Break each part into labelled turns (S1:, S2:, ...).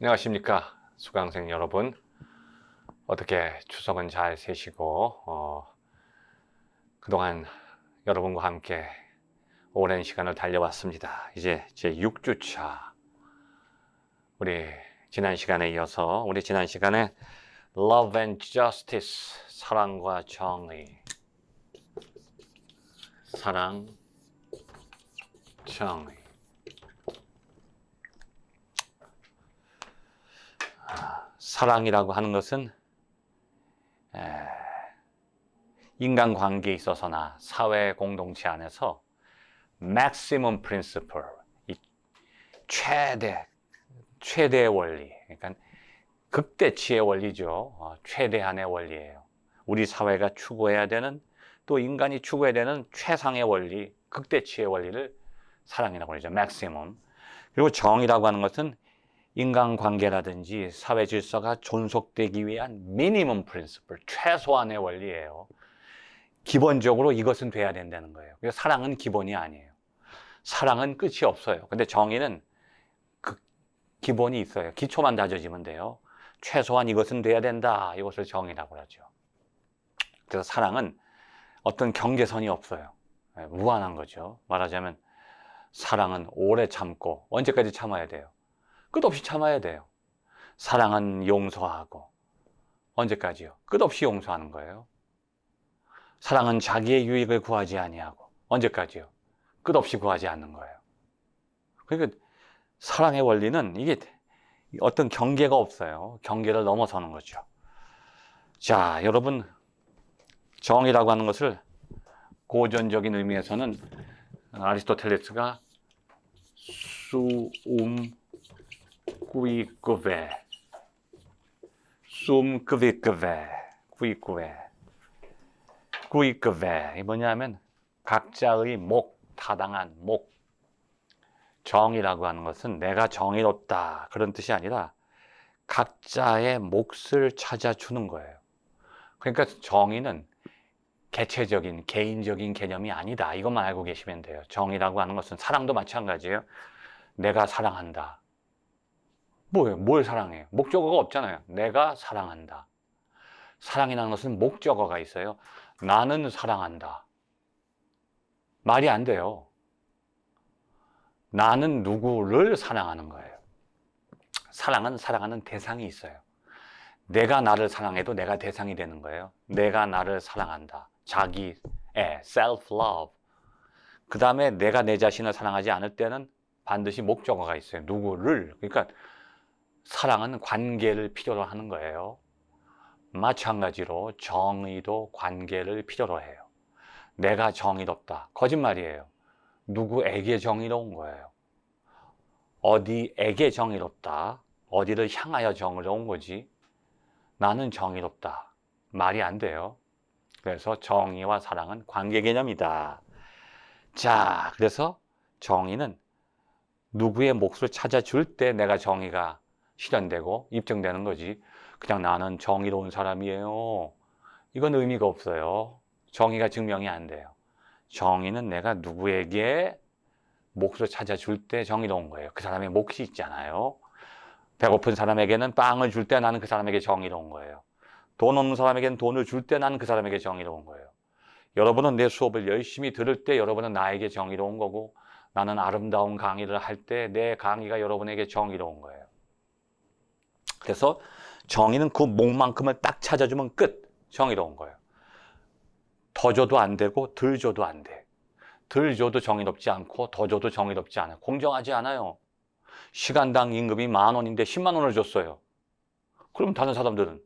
S1: 안녕하십니까 수강생 여러분. 어떻게 추석은 잘 세시고 어, 그동안 여러분과 함께 오랜 시간을 달려왔습니다. 이제 제 6주차. 우리 지난 시간에 이어서 우리 지난 시간에 Love and Justice 사랑과 정의. 사랑 정의 사랑이라고 하는 것은 에, 인간관계에 있어서나 사회 공동체 안에서 maximum principle, 이 최대, 최대의 원리, 그러니까 극대치의 원리죠. 어, 최대한의 원리예요. 우리 사회가 추구해야 되는 또 인간이 추구해야 되는 최상의 원리, 극대치의 원리를 사랑이라고 그러죠. maximum. 그리고 정이라고 하는 것은 인간관계라든지 사회 질서가 존속되기 위한 미니멈 프린시플, 최소한의 원리예요. 기본적으로 이것은 돼야 된다는 거예요. 그래서 사랑은 기본이 아니에요. 사랑은 끝이 없어요. 근데 정의는 그 기본이 있어요. 기초만 다져지면 돼요. 최소한 이것은 돼야 된다. 이것을 정의라고 하죠. 그래서 사랑은 어떤 경계선이 없어요. 예, 무한한 거죠. 말하자면 사랑은 오래 참고 언제까지 참아야 돼요? 끝없이 참아야 돼요. 사랑은 용서하고 언제까지요? 끝없이 용서하는 거예요. 사랑은 자기의 유익을 구하지 아니하고 언제까지요? 끝없이 구하지 않는 거예요. 그러니까 사랑의 원리는 이게 어떤 경계가 없어요. 경계를 넘어서는 거죠. 자, 여러분 정이라고 하는 것을 고전적인 의미에서는 아리스토텔레스가 수움 꾸이꾸베 숨꾸비꾸베 꾸이꾸베 꾸이꾸베 이 뭐냐면 각자의 목 타당한 목 정이라고 하는 것은 내가 정의롭다 그런 뜻이 아니라 각자의 몫을 찾아주는 거예요. 그러니까 정의는 개체적인 개인적인 개념이 아니다. 이것만 알고 계시면 돼요. 정의라고 하는 것은 사랑도 마찬가지예요. 내가 사랑한다. 뭐예요? 뭘 사랑해요? 목적어가 없잖아요. 내가 사랑한다. 사랑이라는 것은 목적어가 있어요. 나는 사랑한다. 말이 안 돼요. 나는 누구를 사랑하는 거예요. 사랑은 사랑하는 대상이 있어요. 내가 나를 사랑해도 내가 대상이 되는 거예요. 내가 나를 사랑한다. 자기의 self-love. 그 다음에 내가 내 자신을 사랑하지 않을 때는 반드시 목적어가 있어요. 누구를. 그러니까 사랑은 관계를 필요로 하는 거예요. 마찬가지로 정의도 관계를 필요로 해요. 내가 정의롭다. 거짓말이에요. 누구에게 정의로운 거예요. 어디에게 정의롭다. 어디를 향하여 정의로운 거지. 나는 정의롭다. 말이 안 돼요. 그래서 정의와 사랑은 관계 개념이다. 자, 그래서 정의는 누구의 몫을 찾아줄 때 내가 정의가 실현되고 입증되는 거지. 그냥 나는 정의로운 사람이에요. 이건 의미가 없어요. 정의가 증명이 안 돼요. 정의는 내가 누구에게 몫을 찾아줄 때 정의로운 거예요. 그 사람의 몫이 있잖아요. 배고픈 사람에게는 빵을 줄 때 나는 그 사람에게 정의로운 거예요. 돈 없는 사람에게는 돈을 줄 때 나는 그 사람에게 정의로운 거예요. 여러분은 내 수업을 열심히 들을 때 여러분은 나에게 정의로운 거고 나는 아름다운 강의를 할 때 내 강의가 여러분에게 정의로운 거예요. 그래서 정의는 그 목만큼을 딱 찾아주면 끝. 정의로운 거예요. 더 줘도 안 되고 덜 줘도 안 돼. 덜 줘도 정의롭지 않고 더 줘도 정의롭지 않아요. 공정하지 않아요. 시간당 임금이 만 원인데 10만 원을 줬어요. 그럼 다른 사람들은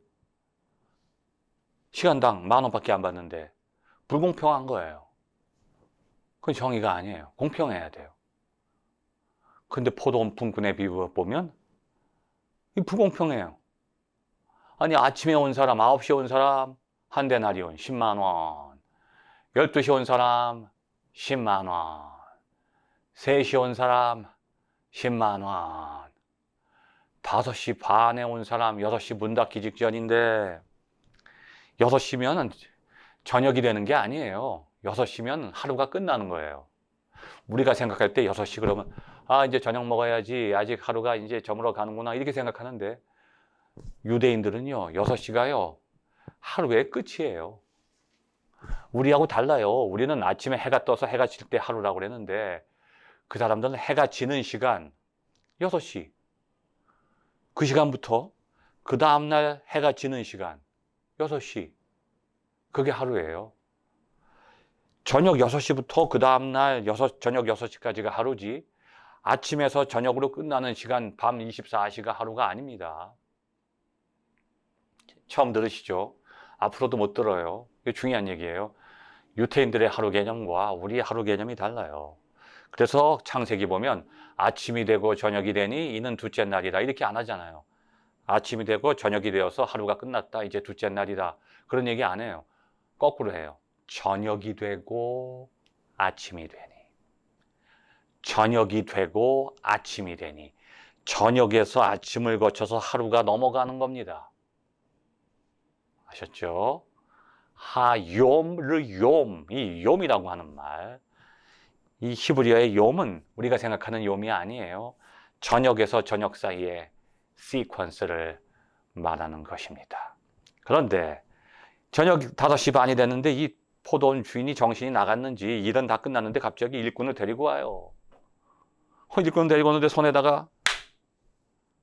S1: 시간당 만 원밖에 안 받는데 불공평한 거예요. 그건 정의가 아니에요. 공평해야 돼요. 근데 포도 품꾼의 비유 보면 이 불공평해요. 아니 아침에 온 사람, 9시에 온 사람 한 대나리온 10만 원 12시에 온 사람 10만 원 3시에 온 사람 10만 원 5시 반에 온 사람 6시 문 닫기 직전인데 6시면 저녁이 되는 게 아니에요. 6시면 하루가 끝나는 거예요. 우리가 생각할 때 6시 그러면 아, 이제 저녁 먹어야지. 아직 하루가 이제 저물어 가는구나. 이렇게 생각하는데, 유대인들은요, 6시가요, 하루의 끝이에요. 우리하고 달라요. 우리는 아침에 해가 떠서 해가 질 때 하루라고 그랬는데, 그 사람들은 해가 지는 시간, 6시. 그 시간부터 그 다음날 해가 지는 시간, 6시. 그게 하루예요. 저녁 6시부터 그 다음날 6, 저녁 6시까지가 하루지, 아침에서 저녁으로 끝나는 시간, 밤 24시가 하루가 아닙니다. 처음 들으시죠? 앞으로도 못 들어요. 이게 중요한 얘기예요. 유태인들의 하루 개념과 우리 하루 개념이 달라요. 그래서 창세기 보면 아침이 되고 저녁이 되니 이는 둘째 날이다. 이렇게 안 하잖아요. 아침이 되고 저녁이 되어서 하루가 끝났다. 이제 둘째 날이다. 그런 얘기 안 해요. 거꾸로 해요. 저녁이 되고 아침이 되니. 저녁이 되고 아침이 되니. 저녁에서 아침을 거쳐서 하루가 넘어가는 겁니다. 아셨죠? 하욤르 욤, 이 욤이라고 하는 말. 이 히브리어의 욤은 우리가 생각하는 욤이 아니에요. 저녁에서 저녁 사이에 시퀀스를 말하는 것입니다. 그런데 저녁 5시 반이 됐는데 이 포도원 주인이 정신이 나갔는지 일은 다 끝났는데 갑자기 일꾼을 데리고 와요. 어, 일꾼을 데리고 오는데 손에다가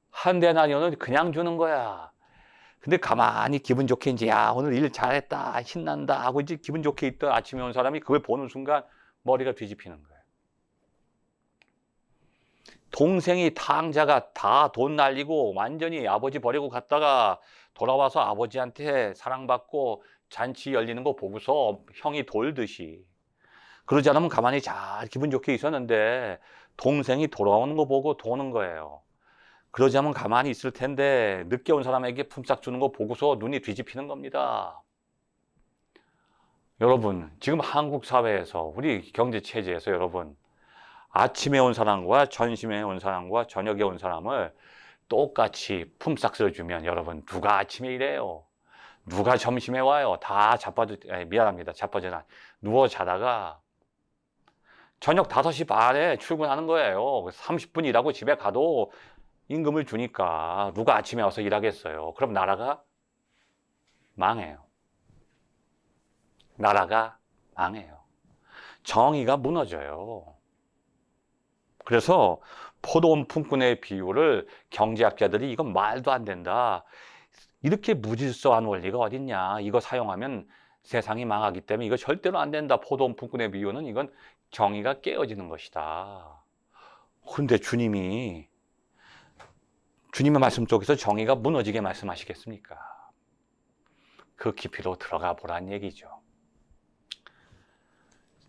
S1: 한 대나리온을 그냥 주는 거야. 근데 가만히 기분 좋게 이제 야 오늘 일 잘했다 신난다 하고 이제 기분 좋게 있던 아침에 온 사람이 그걸 보는 순간 머리가 뒤집히는 거예요. 동생이 탕자가 다 돈 날리고 완전히 아버지 버리고 갔다가 돌아와서 아버지한테 사랑받고 잔치 열리는 거 보고서 형이 돌듯이 그러지 않으면 가만히 잘 기분 좋게 있었는데 동생이 돌아오는 거 보고 도는 거예요. 그러지 않으면 가만히 있을 텐데 늦게 온 사람에게 품삯 주는 거 보고서 눈이 뒤집히는 겁니다. 여러분, 지금 한국 사회에서 우리 경제 체제에서 여러분 아침에 온 사람과 점심에 온 사람과 저녁에 온 사람을 똑같이 품삯을 주면 여러분 누가 아침에 일해요? 누가 점심에 와요? 다 자빠져 미안합니다. 자빠져나 누워 자다가 저녁 5시 반에 출근하는 거예요. 30분 일하고 집에 가도 임금을 주니까 누가 아침에 와서 일하겠어요. 그럼 나라가 망해요. 나라가 망해요. 정의가 무너져요. 그래서 포도원 품꾼의 비유를 경제학자들이 이건 말도 안 된다. 이렇게 무질서한 원리가 어딨냐. 이거 사용하면 세상이 망하기 때문에 이거 절대로 안 된다. 포도원 품꾼의 비유는 이건 정의가 깨어지는 것이다. 그런데 주님이 주님의 말씀 속에서 정의가 무너지게 말씀하시겠습니까? 그 깊이로 들어가 보란 얘기죠.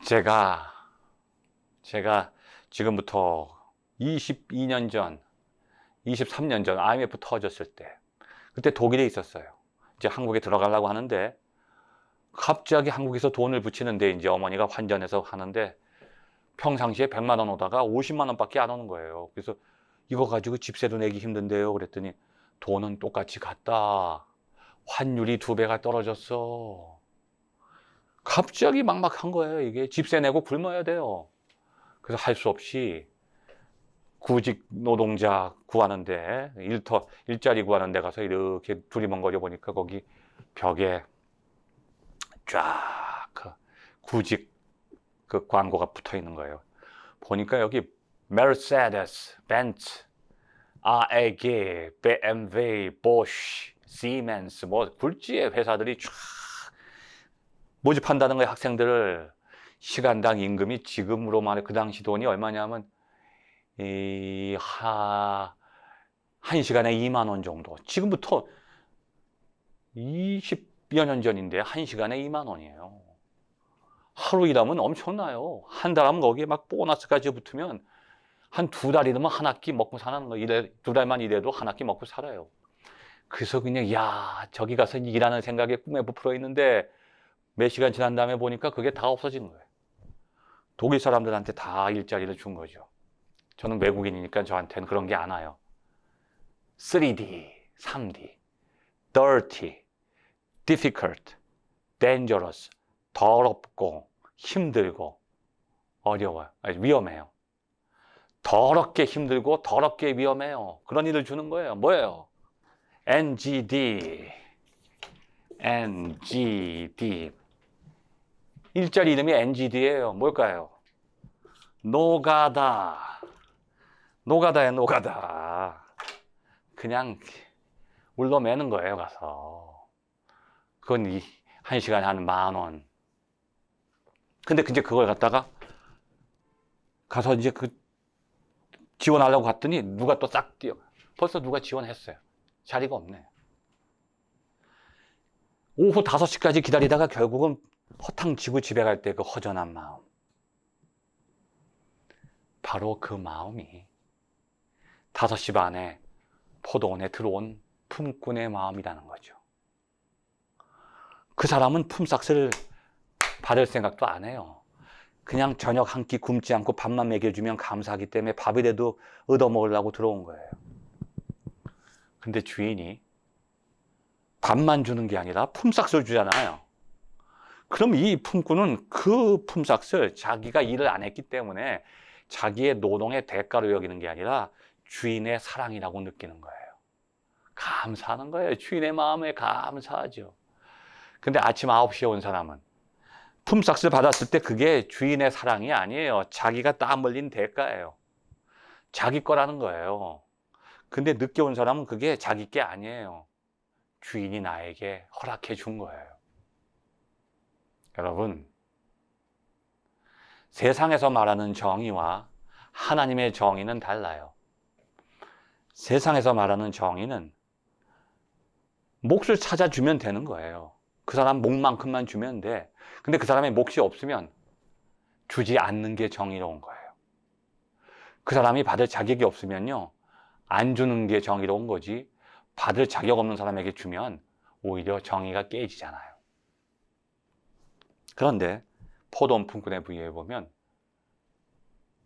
S1: 제가, 제가 지금부터 22년 전, 23년 전 IMF 터졌을 때, 그때 독일에 있었어요. 이제 한국에 들어가려고 하는데, 갑자기 한국에서 돈을 붙이는데, 이제 어머니가 환전해서 하는데, 평상시에 100만 원 오다가 50만 원밖에 안 오는 거예요. 그래서 이거 가지고 집세도 내기 힘든데요. 그랬더니 돈은 똑같이 갔다. 환율이 두 배가 떨어졌어. 갑자기 막막한 거예요. 이게 집세 내고 굶어야 돼요. 그래서 할 수 없이 구직 노동자 구하는데 일터 일자리 구하는 데 가서 이렇게 두리번거려 보니까 거기 벽에 쫙그 구직 그 광고가 붙어 있는 거예요. 보니까 여기 메르세데스, 벤츠, RAG, BMW, 보쉬, 시멘스 뭐 굴지의 회사들이 쫙 모집한다는 거예요. 학생들을 시간당 임금이 지금으로 말해 그 당시 돈이 얼마냐면 이 하, 한 시간에 2만 원 정도. 지금부터 20 여년 전인데 한 시간에 2만 원이에요. 하루 일하면 엄청나요. 한 달 하면 거기에 막 보너스까지 붙으면 한 두달 일하면 한 학기 먹고 사는 거. 이래, 두 달만 일해도 한 학기 먹고 살아요. 그래서 그냥 야 저기 가서 일하는 생각에 꿈에 부풀어 있는데 몇 시간 지난 다음에 보니까 그게 다 없어진 거예요. 독일 사람들한테 다 일자리를 준 거죠. 저는 외국인이니까 저한테는 그런 게 안 와요. 3D, 3D, dirty, difficult, dangerous, 더럽고 힘들고 어려워요. 위험해요. 더럽게 힘들고 더럽게 위험해요. 그런 일을 주는 거예요. 뭐예요? NGD. NGD. 일자리 이름이 NGD예요. 뭘까요? 노가다. 노가다야, 노가다. 그냥 울러매는 거예요, 가서. 그건 이, 한 시간에 한 만 원. 근데 이제 그걸 갖다가 가서 이제 그 지원하려고 갔더니 누가 또 싹 뛰어. 벌써 누가 지원했어요. 자리가 없네. 오후 5시까지 기다리다가 결국은 허탕 치고 집에 갈 때 그 허전한 마음. 바로 그 마음이 5시 반에 포도원에 들어온 품꾼의 마음이라는 거죠. 그 사람은 품삯을 받을 생각도 안 해요. 그냥 저녁 한 끼 굶지 않고 밥만 먹여주면 감사하기 때문에 밥이라도 얻어먹으려고 들어온 거예요. 근데 주인이 밥만 주는 게 아니라 품삯을 주잖아요. 그럼 이 품꾼은 그 품삯을 자기가 일을 안 했기 때문에 자기의 노동의 대가로 여기는 게 아니라 주인의 사랑이라고 느끼는 거예요. 감사하는 거예요. 주인의 마음에 감사하죠. 근데 아침 9시에 온 사람은 품삯을 받았을 때 그게 주인의 사랑이 아니에요. 자기가 땀 흘린 대가예요. 자기 거라는 거예요. 근데 늦게 온 사람은 그게 자기 게 아니에요. 주인이 나에게 허락해 준 거예요. 여러분, 세상에서 말하는 정의와 하나님의 정의는 달라요. 세상에서 말하는 정의는 몫을 찾아주면 되는 거예요. 그 사람 몫만큼만 주면 돼. 근데 그 사람의 몫이 없으면 주지 않는 게 정의로운 거예요. 그 사람이 받을 자격이 없으면요. 안 주는 게 정의로운 거지. 받을 자격 없는 사람에게 주면 오히려 정의가 깨지잖아요. 그런데 포도원 품꾼의 부위에 보면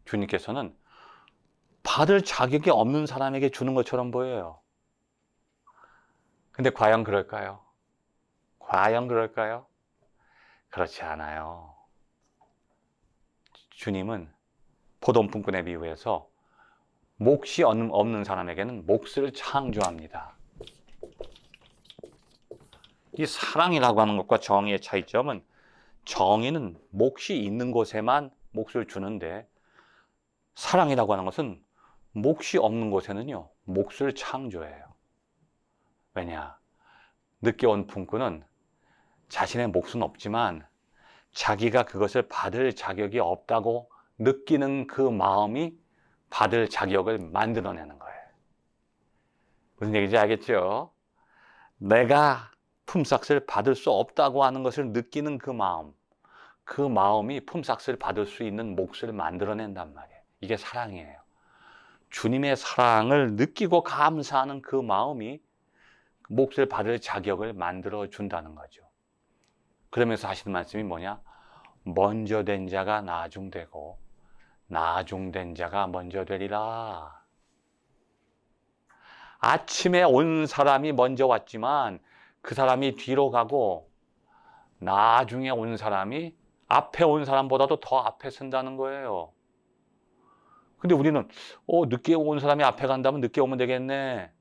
S1: 주님께서는 받을 자격이 없는 사람에게 주는 것처럼 보여요. 근데 과연 그럴까요? 과연 그럴까요? 그렇지 않아요. 주님은 포도원 품꾼의 비유에서 몫이 없는 사람에게는 몫을 창조합니다. 이 사랑이라고 하는 것과 정의의 차이점은 정의는 몫이 있는 곳에만 몫을 주는데 사랑이라고 하는 것은 몫이 없는 곳에는요, 몫을 창조해요. 왜냐? 늦게 온 품꾼은 자신의 몫은 없지만 자기가 그것을 받을 자격이 없다고 느끼는 그 마음이 받을 자격을 만들어내는 거예요. 무슨 얘기인지 알겠죠? 내가 품삯을 받을 수 없다고 하는 것을 느끼는 그 마음, 그 마음이 품삯을 받을 수 있는 몫을 만들어낸단 말이에요. 이게 사랑이에요. 주님의 사랑을 느끼고 감사하는 그 마음이 몫을 받을 자격을 만들어 준다는 거죠. 그러면서 하시는 말씀이 뭐냐? 먼저 된 자가 나중되고 나중된 자가 먼저 되리라. 아침에 온 사람이 먼저 왔지만 그 사람이 뒤로 가고 나중에 온 사람이 앞에 온 사람보다도 더 앞에 선다는 거예요. 근데 우리는 어, 늦게 온 사람이 앞에 간다면 늦게 오면 되겠네.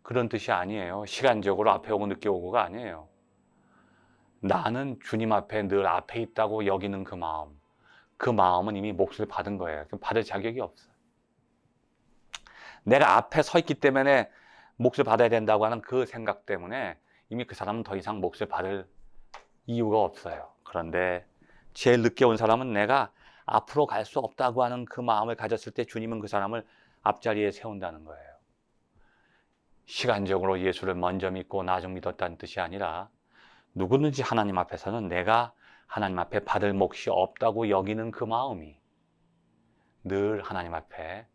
S1: 그런 뜻이 아니에요. 시간적으로 앞에 오고 늦게 오고가 아니에요. 나는 주님 앞에 늘 앞에 있다고 여기는 그 마음. 그 마음은 이미 몫을 받은 거예요. 받을 자격이 없어. 내가 앞에 서 있기 때문에 몫을 받아야 된다고 하는 그 생각 때문에 이미 그 사람은 더 이상 몫을 받을 이유가 없어요. 그런데 제일 늦게 온 사람은 내가 앞으로 갈 수 없다고 하는 그 마음을 가졌을 때 주님은 그 사람을 앞자리에 세운다는 거예요. 시간적으로 예수를 먼저 믿고 나중 믿었다는 뜻이 아니라 누구든지 하나님 앞에서는 내가 하나님 앞에 받을 몫이 없다고 여기는 그 마음이 늘 하나님 앞에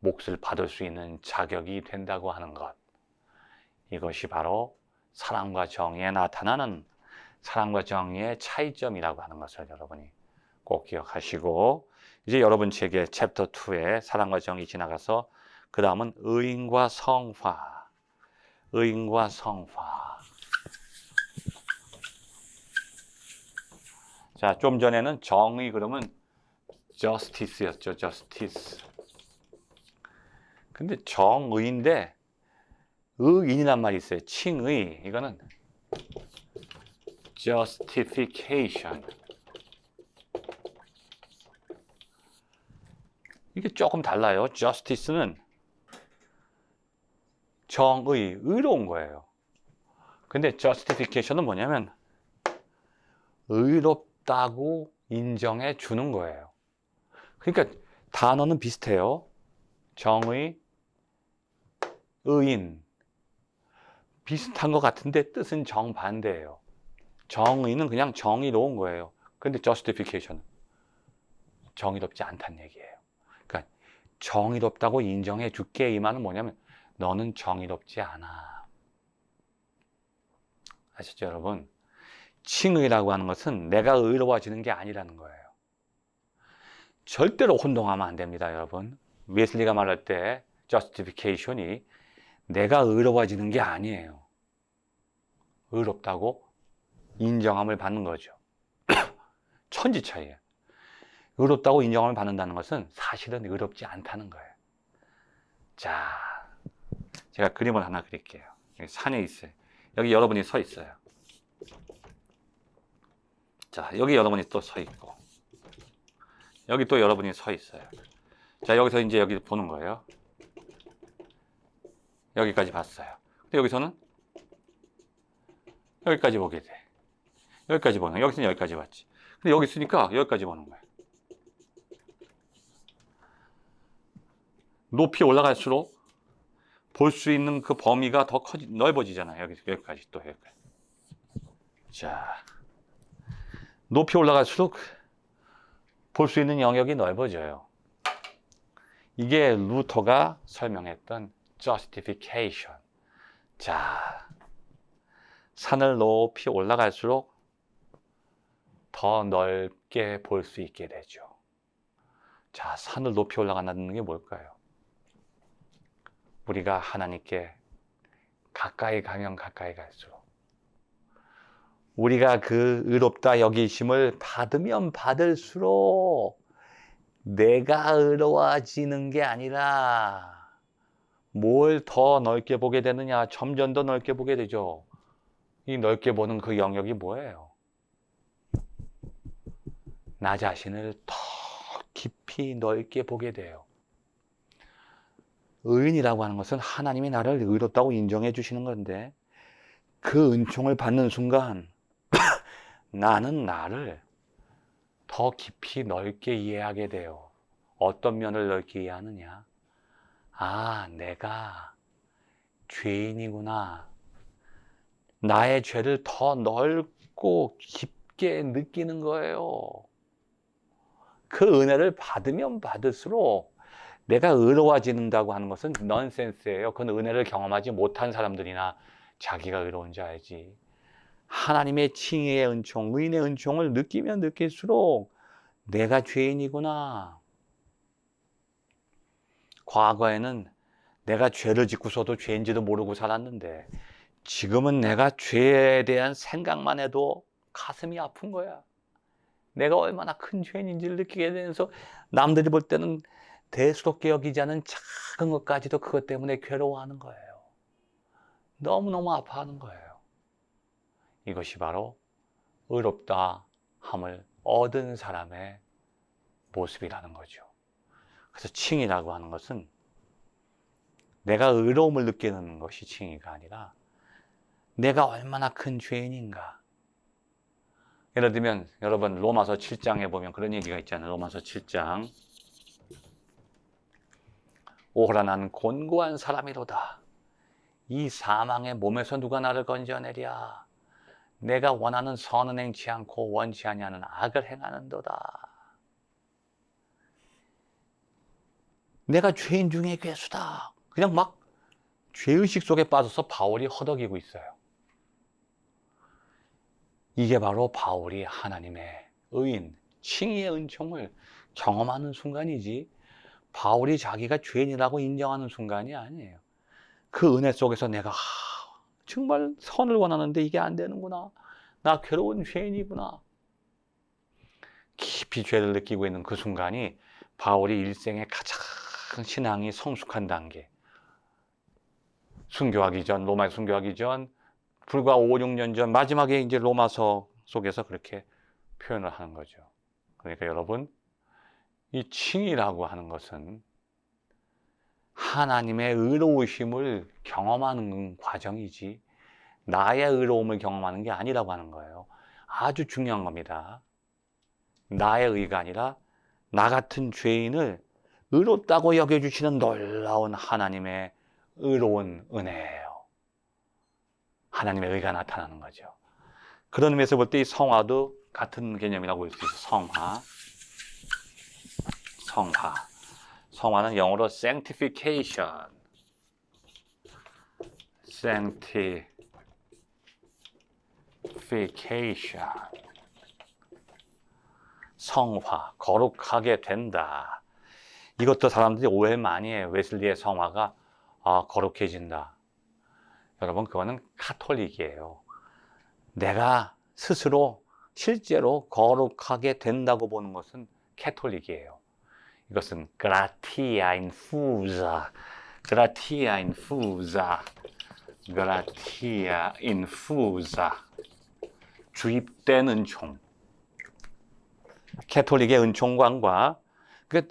S1: 몫을 받을 수 있는 자격이 된다고 하는 것. 이것이 바로 사랑과 정의에 나타나는 사랑과 정의의 차이점이라고 하는 것을 여러분이 꼭 기억하시고 이제 여러분 책의 챕터 2에 사랑과 정의 지나가서 그 다음은 의인과 성화 의인과 성화 자, 좀 전에는 정의 그러면 justice였죠. justice. 근데 정의인데 의인이란 말이 있어요. 칭의. 이거는 justification. 이게 조금 달라요. justice는 정의, 의로운 거예요. 근데 justification은 뭐냐면 의롭 다고 인정해 주는 거예요. 그러니까 단어는 비슷해요. 정의, 의인. 비슷한 것 같은데 뜻은 정반대예요. 정의는 그냥 정의로운 거예요. 근데 justification 정의롭지 않다는 얘기예요. 그러니까 정의롭다고 인정해 줄게 이 말은 뭐냐면 너는 정의롭지 않아. 아시죠, 여러분? 칭의라고 하는 것은 내가 의로워지는 게 아니라는 거예요. 절대로 혼동하면 안 됩니다, 여러분. 웨슬리가 말할 때 justification이 내가 의로워지는 게 아니에요. 의롭다고 인정함을 받는 거죠. 천지 차이예요. 의롭다고 인정함을 받는다는 것은 사실은 의롭지 않다는 거예요. 자, 제가 그림을 하나 그릴게요. 산에 있어요. 여기 여러분이 서 있어요. 자, 여기 여러분이 또 서 있고. 여기 또 여러분이 서 있어요. 자, 여기서 이제 여기 보는 거예요. 여기까지 봤어요. 근데 여기서는 여기까지 보게 돼. 여기까지 보는 거야. 여기서는 여기까지 봤지. 근데 여기 있으니까 여기까지 보는 거야. 높이 올라갈수록 볼 수 있는 그 범위가 더 커지, 넓어지잖아요. 여기, 여기까지 또 여기까지. 자, 높이 올라갈수록 볼 수 있는 영역이 넓어져요. 이게 루터가 설명했던 justification. 자, 산을 높이 올라갈수록 더 넓게 볼 수 있게 되죠. 자, 산을 높이 올라간다는 게 뭘까요? 우리가 하나님께 가까이 가면 가까이 갈수록 우리가 그 의롭다 여기심을 받으면 받을수록 내가 의로워지는 게 아니라 뭘 더 넓게 보게 되느냐 점점 더 넓게 보게 되죠 이 넓게 보는 그 영역이 뭐예요? 나 자신을 더 깊이 넓게 보게 돼요 의인이라고 하는 것은 하나님이 나를 의롭다고 인정해 주시는 건데 그 은총을 받는 순간 나는 나를 더 깊이 넓게 이해하게 돼요. 어떤 면을 넓게 이해하느냐? 아, 내가 죄인이구나. 나의 죄를 더 넓고 깊게 느끼는 거예요. 그 은혜를 받으면 받을수록 내가 의로워진다고 하는 것은 넌센스예요. 그건 은혜를 경험하지 못한 사람들이나 자기가 의로운 줄 알지. 하나님의 칭의의 은총, 의인의 은총을 느끼면 느낄수록 내가 죄인이구나. 과거에는 내가 죄를 짓고서도 죄인지도 모르고 살았는데 지금은 내가 죄에 대한 생각만 해도 가슴이 아픈 거야. 내가 얼마나 큰 죄인인지를 느끼게 되면서 남들이 볼 때는 대수롭게 여기지 않은 작은 것까지도 그것 때문에 괴로워하는 거예요. 너무너무 아파하는 거예요. 이것이 바로 의롭다 함을 얻은 사람의 모습이라는 거죠. 그래서 칭이라고 하는 것은 내가 의로움을 느끼는 것이 칭의가 아니라 내가 얼마나 큰 죄인인가. 예를 들면 여러분 로마서 7장에 보면 그런 얘기가 있잖아요. 로마서 7장 오호라 나는 곤고한 사람이로다. 이 사망의 몸에서 누가 나를 건져내랴. 내가 원하는 선은 행치 않고 원치 아니하는 악을 행하는도다. 내가 죄인 중에 괴수다. 그냥 막 죄의식 속에 빠져서 바울이 허덕이고 있어요. 이게 바로 바울이 하나님의 의인, 칭의의 은총을 경험하는 순간이지 바울이 자기가 죄인이라고 인정하는 순간이 아니에요. 그 은혜 속에서 내가 하, 정말 선을 원하는데 이게 안 되는구나. 나 괴로운 죄인이구나. 깊이 죄를 느끼고 있는 그 순간이 바울이 일생의 가장 참 신앙이 성숙한 단계. 순교하기 전, 로마에 순교하기 전, 불과 5, 6년 전, 마지막에 이제 로마서 속에서 그렇게 표현을 하는 거죠. 그러니까 여러분, 이 칭이라고 하는 것은 하나님의 의로우심을 경험하는 과정이지, 나의 의로움을 경험하는 게 아니라고 하는 거예요. 아주 중요한 겁니다. 나의 의가 아니라 나 같은 죄인을 의롭다고 여겨주시는 놀라운 하나님의 의로운 은혜예요. 하나님의 의가 나타나는 거죠. 그런 의미에서 볼 때 이 성화도 같은 개념이라고 볼 수 있어요. 성화. 성화. 성화는 영어로 sanctification. sanctification. 성화, 거룩하게 된다. 이것도 사람들이 오해 많이 해요. 웨슬리의 성화가 아, 거룩해진다. 여러분, 그거는 카톨릭이에요. 내가 스스로 실제로 거룩하게 된다고 보는 것은 캐톨릭이에요. 이것은 gratia infusa, gratia infusa, gratia infusa, 주입된 은총. 캐톨릭의 은총관과 그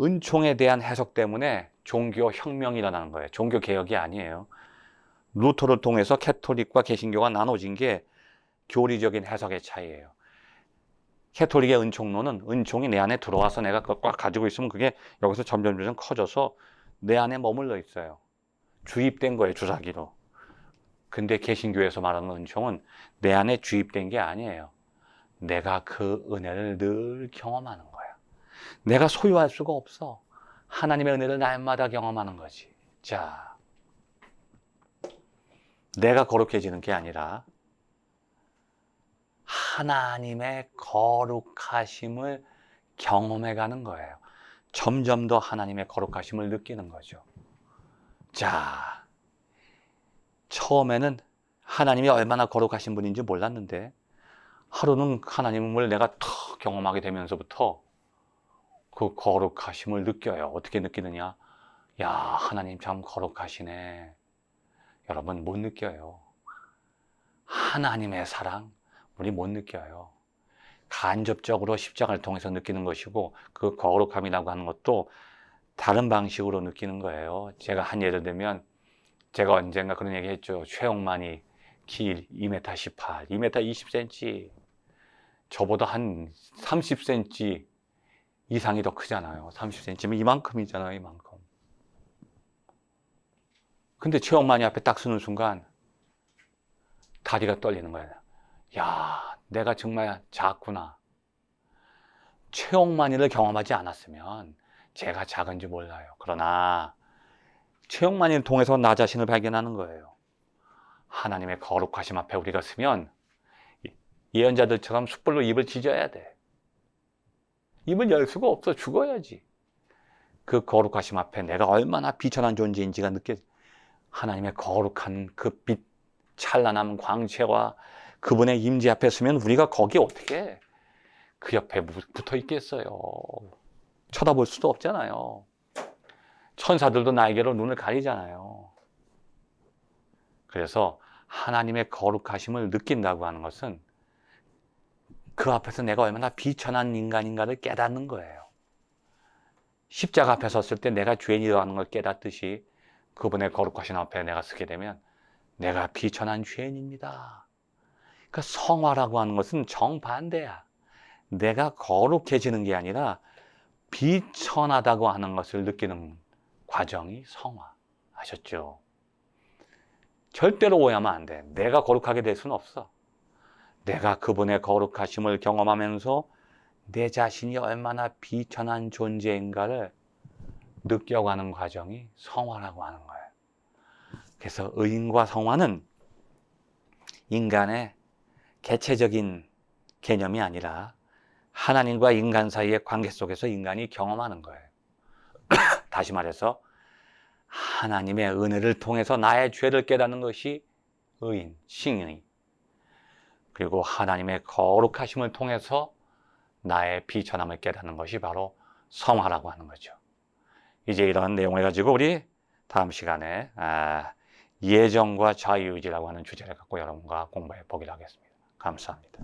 S1: 은총에 대한 해석 때문에 종교 혁명이 일어나는 거예요. 종교 개혁이 아니에요. 루터를 통해서 캐톨릭과 개신교가 나눠진 게 교리적인 해석의 차이예요. 캐톨릭의 은총론은 은총이 내 안에 들어와서 내가 꽉 가지고 있으면 그게 여기서 점점 점점 커져서 내 안에 머물러 있어요. 주입된 거예요, 주사기로. 근데 개신교에서 말하는 은총은 내 안에 주입된 게 아니에요. 내가 그 은혜를 늘 경험하는 거야. 내가 소유할 수가 없어. 하나님의 은혜를 날마다 경험하는 거지. 자, 내가 거룩해지는 게 아니라 하나님의 거룩하심을 경험해 가는 거예요. 점점 더 하나님의 거룩하심을 느끼는 거죠. 자, 처음에는 하나님이 얼마나 거룩하신 분인지 몰랐는데 하루는 하나님을 내가 턱 경험하게 되면서부터 그 거룩하심을 느껴요. 어떻게 느끼느냐? 야, 하나님 참 거룩하시네. 여러분 못 느껴요. 하나님의 사랑 우리 못 느껴요. 간접적으로 십자가를 통해서 느끼는 것이고 그 거룩함이라고 하는 것도 다른 방식으로 느끼는 거예요. 제가 한 예를 들면 제가 언젠가 그런 얘기 했죠. 최영만이 키 2m 18, 2m 20cm 저보다 한 30cm 이상이 더 크잖아요. 30cm면 이만큼이잖아요. 이만큼. 근데 최영만이 앞에 딱 서는 순간 다리가 떨리는 거예요. 야, 내가 정말 작구나. 최영만이를 경험하지 않았으면 제가 작은지 몰라요. 그러나 최영만이를 통해서 나 자신을 발견하는 거예요. 하나님의 거룩하심 앞에 우리가 서면 예언자들처럼 숯불로 입을 찢어야 돼. 입을 열 수가 없어. 죽어야지. 그 거룩하심 앞에 내가 얼마나 비천한 존재인지가 느껴 하나님의 거룩한 그 빛 찬란한 광채와 그분의 임재 앞에 서면 우리가 거기에 어떻게 그 옆에 붙어 있겠어요. 쳐다볼 수도 없잖아요. 천사들도 나에게로 눈을 가리잖아요. 그래서 하나님의 거룩하심을 느낀다고 하는 것은 그 앞에서 내가 얼마나 비천한 인간인가를 깨닫는 거예요. 십자가 앞에 섰을 때 내가 죄인이라는 걸 깨닫듯이 그분의 거룩하신 앞에 내가 서게 되면 내가 비천한 죄인입니다. 그러니까 성화라고 하는 것은 정반대야. 내가 거룩해지는 게 아니라 비천하다고 하는 것을 느끼는 과정이 성화. 아셨죠? 절대로 오해하면 안 돼. 내가 거룩하게 될 수는 없어. 내가 그분의 거룩하심을 경험하면서 내 자신이 얼마나 비천한 존재인가를 느껴가는 과정이 성화라고 하는 거예요. 그래서 의인과 성화는 인간의 개체적인 개념이 아니라 하나님과 인간 사이의 관계 속에서 인간이 경험하는 거예요. 다시 말해서 하나님의 은혜를 통해서 나의 죄를 깨닫는 것이 의인, 싱의. 그리고 하나님의 거룩하심을 통해서 나의 비천함을 깨닫는 것이 바로 성화라고 하는 거죠. 이제 이런 내용을 가지고 우리 다음 시간에 아, 예정과 자유의지라고 하는 주제를 갖고 여러분과 공부해 보기로 하겠습니다. 감사합니다.